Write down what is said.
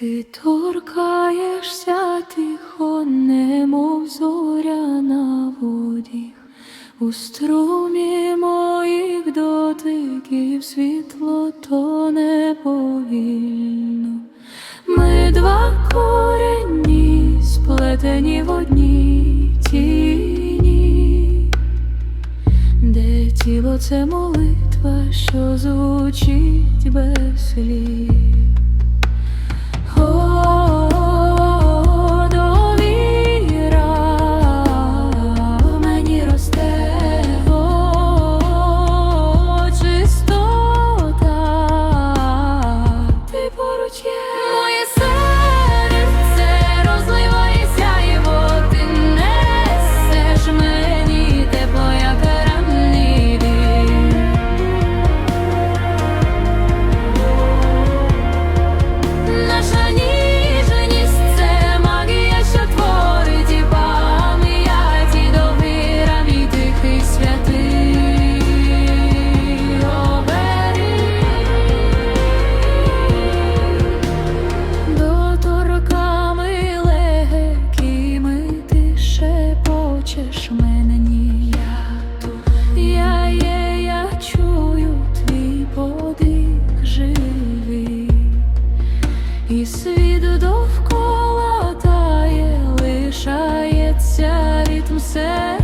Ти торкаєшся тихо, немов зоря на воді, у струмі моїх дотиків світло тоне повільно. Ми два корені, сплетені в одній тіні, де тіло це молитва, що звучить без слів. Я є, я чую твій подих живий. І світ довкола тає, лишається ритм серця,